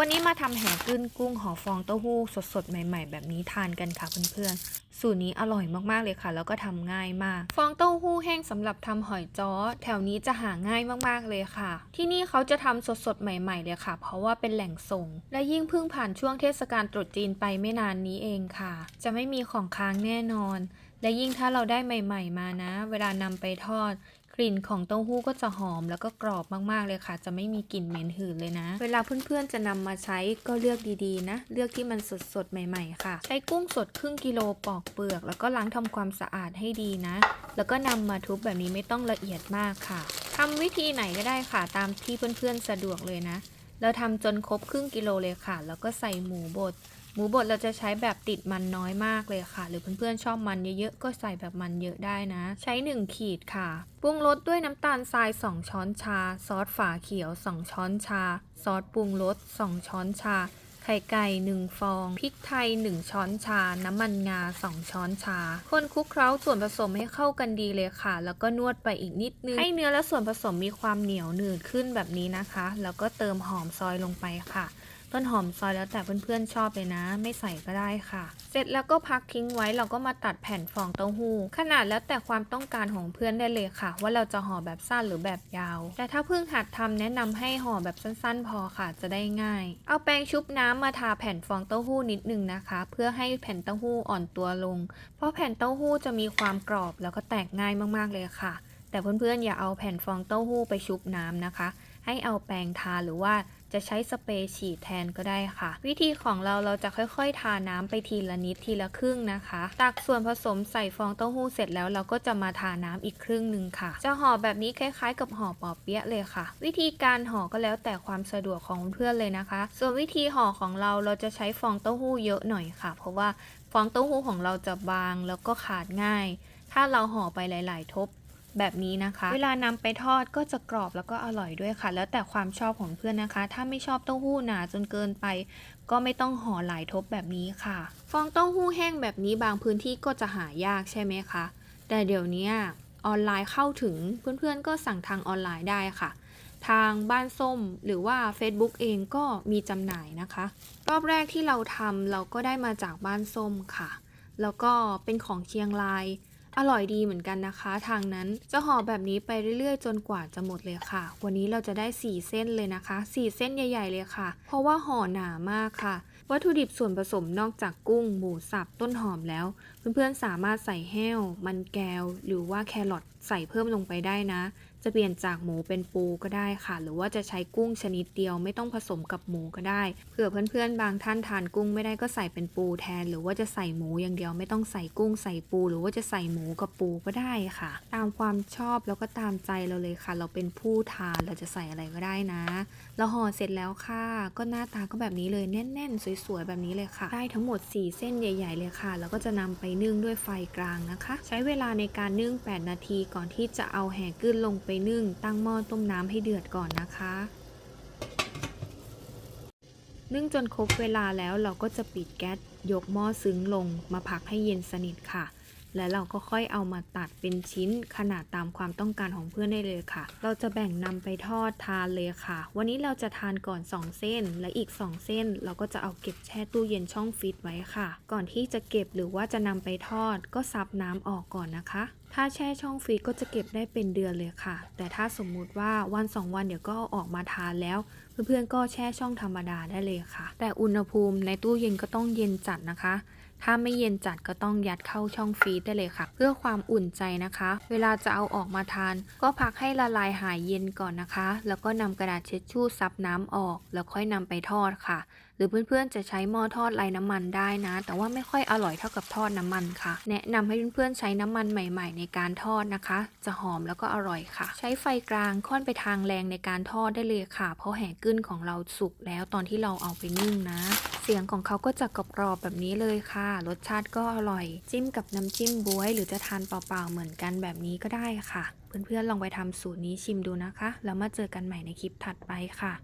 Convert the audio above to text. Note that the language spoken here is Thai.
วันนี้มาทำแห่กึ้นกุ้งห่อฟองเต้าหู้สดๆ ใหม่ ๆ แบบนี้ทานกันค่ะเพื่อนๆ สูตรนี้อร่อยมากๆเลยค่ะ แล้วก็ทำง่ายมาก ฟองเต้าหู้แห้งสำหรับทำหอยจ้อ แถวนี้จะหาง่ายมากๆเลยค่ะ ที่นี่เขาจะทำสดๆ ใหม่ๆเลยค่ะ เพราะว่าเป็นแหล่งส่ง และยิ่งเพิ่งผ่านช่วงเทศกาลตรุษจีนไปไม่นานนี้เองค่ะ จะไม่มีของค้างแน่นอน และยิ่งถ้าเราได้ใหม่ ๆ มานะ เวลานำไปทอด กลิ่นของเต้าหู้ก็จะหอมแล้วก็กรอบมากๆเลยค่ะ จะไม่มีกลิ่นเหม็นหืนเลยนะ เวลาเพื่อนๆจะนำมาใช้ก็เลือกดีๆนะ เลือกที่มันสดๆใหม่ ๆ ค่ะ ใช้กุ้งสดครึ่งกิโลปอกเปลือก แล้วก็ล้างทำความสะอาดให้ดีนะ แล้วก็นำมาทุบแบบนี้ไม่ต้องละเอียดมากค่ะทำวิธีไหนก็ได้ค่ะ ตามที่เพื่อนๆสะดวกเลยนะ เราทำจนครบครึ่งกิโลเลยค่ะ แล้วก็ใส่หมูบด หมูบดเราจะใช้แบบติดมันน้อยมากเลยค่ะ หรือเพื่อนๆชอบมันเยอะๆก็ใส่แบบมันเยอะได้นะ ใช้ 1 ขีดค่ะปรุงรสด้วยน้ำตาลทราย 2 ช้อนชา ซอสฝาเขียว 2 ช้อนชา ซอสปรุงรส 2 ช้อนชาไข่ไก่ 1 ฟอง พริกไทย 1 ช้อนชา น้ำมันงา 2 ช้อนชา คนคลุกเคล้าส่วนผสมให้เข้ากันดีเลยค่ะ แล้วก็นวดไปอีกนิดนึง ให้เนื้อและส่วนผสมมีความเหนียวหนืดขึ้นแบบนี้นะคะ แล้วก็เติมหอมซอยลงไปค่ะ ต้นหอมซอยแล้วแต่เพื่อนๆชอบเลยนะ ไม่ใส่ก็ได้ค่ะ เสร็จแล้วก็พักทิ้งไว้เราก็มาตัดแผ่นฟองเต้าหู้ขนาดแล้วแต่ความต้องการของเพื่อนได้เลยค่ะ ว่าเราจะห่อแบบสั้นหรือแบบยาว แต่ถ้าเพิ่งหัดทำแนะนำให้ห่อแบบสั้นๆ พอค่ะจะได้ง่าย เอาแป้งชุบน้ำมาทาแผ่นฟองเต้าหู้นิดนึงนะคะ เพื่อให้แผ่นเต้าหู้อ่อนตัวลง เพราะแผ่นเต้าหู้จะมีความกรอบแล้วก็แตกง่ายมากๆเลยค่ะ แต่เพื่อนๆอย่าเอาแผ่นฟองเต้าหู้ไปชุบน้ำนะคะ ให้เอาแปรงทาหรือว่าจะใช้สเปรย์ฉีดแทนก็ได้ค่ะ วิธีของเราเราจะค่อยๆ ทาน้ำไปทีละนิดทีละครึ่งนะคะ ตักส่วนผสมใส่ฟองเต้าหู้เสร็จแล้วเราก็จะมาทาน้ำอีกครึ่งหนึ่งค่ะ จะห่อแบบนี้คล้ายๆ กับห่อปอเปี๊ยะเลยค่ะ วิธีการห่อก็แล้วแต่ความสะดวกของเพื่อนเลยนะคะ ส่วนวิธีห่อของเราเราจะใช้ฟองเต้าหู้เยอะหน่อยค่ะ เพราะว่าฟองเต้าหู้ของเราจะบางแล้วก็ขาดง่าย ถ้าเราห่อไปหลาย ๆ ทบ แบบนี้นะคะ เวลานำไปทอดก็จะกรอบแล้วก็อร่อยด้วยค่ะ แล้วแต่ความชอบของเพื่อนนะคะ ถ้าไม่ชอบเต้าหู้หนาจนเกินไป ก็ไม่ต้องห่อหลายทบแบบนี้ค่ะ ฟองเต้าหู้แห้งแบบนี้บางพื้นที่ก็จะหายากใช่ไหมคะ แต่เดี๋ยวนี้ออนไลน์เข้าถึงเพื่อนๆก็สั่งทางออนไลน์ได้ค่ะ ทางบ้านส้มหรือว่า Facebook เองก็มีจำหน่ายนะคะ รอบแรกที่เราทำเราก็ได้มาจากบ้านส้มค่ะ แล้วก็เป็นของเชียงราย อร่อยดีเหมือนกันนะคะ ทางนั้นจะห่อแบบนี้ไปเรื่อยๆ จนกว่าจะหมดเลยค่ะ วันนี้เราจะได้ 4 เส้นเลยนะคะ 4 เส้นใหญ่ ๆ เลยค่ะ เพราะว่าห่อหนามากค่ะ วัตถุดิบส่วนผสมนอกจากกุ้ง หมูสับ ต้นหอมแล้ว เพื่อนๆสามารถใส่แห้ว มันแก้ว หรือว่าแครอทใส่เพิ่มลงไปได้นะ จะเปลี่ยนจากหมูเป็นปูก็ได้ค่ะ หรือว่าจะใช้กุ้งชนิดเดียวไม่ต้องผสมกับหมูก็ได้เผื่อเพื่อนๆ บางท่านทานกุ้งไม่ได้ก็ใส่เป็นปูแทน หรือว่าจะใส่หมูอย่างเดียวไม่ต้องใส่กุ้งใส่ปู หรือว่าจะใส่หมูกับปูก็ได้ค่ะ ตามความชอบแล้วก็ตามใจเราเลยค่ะ เราเป็นผู้ทานเราจะใส่อะไรก็ได้นะ เราห่อเสร็จแล้วค่ะ ก็หน้าตาก็แบบนี้เลยแน่นๆ สวยๆ แบบนี้เลยค่ะ ได้ทั้งหมด 4 เส้นใหญ่ ๆ เลยค่ะ แล้วก็จะนำไปนึ่งด้วยไฟกลางนะคะ ใช้เวลาในการนึ่ง 8 นาทีก่อนที่จะเอาแห่กึ้นลงไปนึ่ง ตั้งหม้อต้มน้ำให้เดือดก่อนนะคะ นึ่งจนครบเวลาแล้วเราก็จะปิดแก๊สยกหม้อซึ้งลงมาพักให้เย็นสนิทค่ะ แล้วเราก็ค่อยเอามาตัดเป็นชิ้นขนาดตามความต้องการของเพื่อนได้เลยค่ะ เราจะแบ่งนำไปทอดทานเลยค่ะ วันนี้เราจะทานก่อน 2 เส้น และอีก 2 เส้น เราก็จะเอาเก็บแช่ตู้เย็นช่องฟรีซไว้ค่ะ ก่อนที่จะเก็บหรือว่าจะนำไปทอด ก็ซับน้ำออกก่อนนะคะ ถ้าแช่ช่องฟรีก็จะเก็บได้เป็นเดือนเลยค่ะ แต่ถ้าสมมุติว่าวัน 2 วันเดี๋ยวก็อออกมาทานแล้ว เพื่อนๆก็แช่ช่องธรรมดาได้เลยค่ะ แต่อุณหภูมิในตู้เย็นก็ต้องเย็นจัดนะคะ ถ้าไม่เย็นจัดก็ต้องยัดเข้าช่องฟรีซได้เลยค่ะ เพื่อความอุ่นใจนะคะ เวลาจะเอาออกมาทาน ก็พักให้ละลายหายเย็นก่อนนะคะ แล้วก็นำกระดาษเช็ดชู่ซับน้ำออก แล้วค่อยนำไปทอดค่ะหรือเพื่อนๆจะใช้หม้อทอดไร้น้ำมันได้นะ แต่ว่าไม่ค่อยอร่อยเท่ากับทอดน้ำมันค่ะ แนะนำให้เพื่อนๆใช้น้ำมันใหม่ ๆ ในการทอดนะคะ จะหอมแล้วก็อร่อยค่ะ ใช้ไฟกลางค่อนไปทางแรงในการทอดได้เลยค่ะ เพราะแห่กึ้นของเราสุกแล้วตอนที่เราเอาไปนึ่งนะ เสียงของเขาก็จะกรอบๆแบบนี้เลยค่ะ รสชาติก็อร่อย จิ้มกับน้ำจิ้มบวย หรือจะทานเปล่าๆเหมือนกันแบบนี้ก็ได้ค่ะ เพื่อนๆลองไปทำสูตรนี้ชิมดูนะคะ แล้วมาเจอกันใหม่ในคลิปถัดไปค่ะ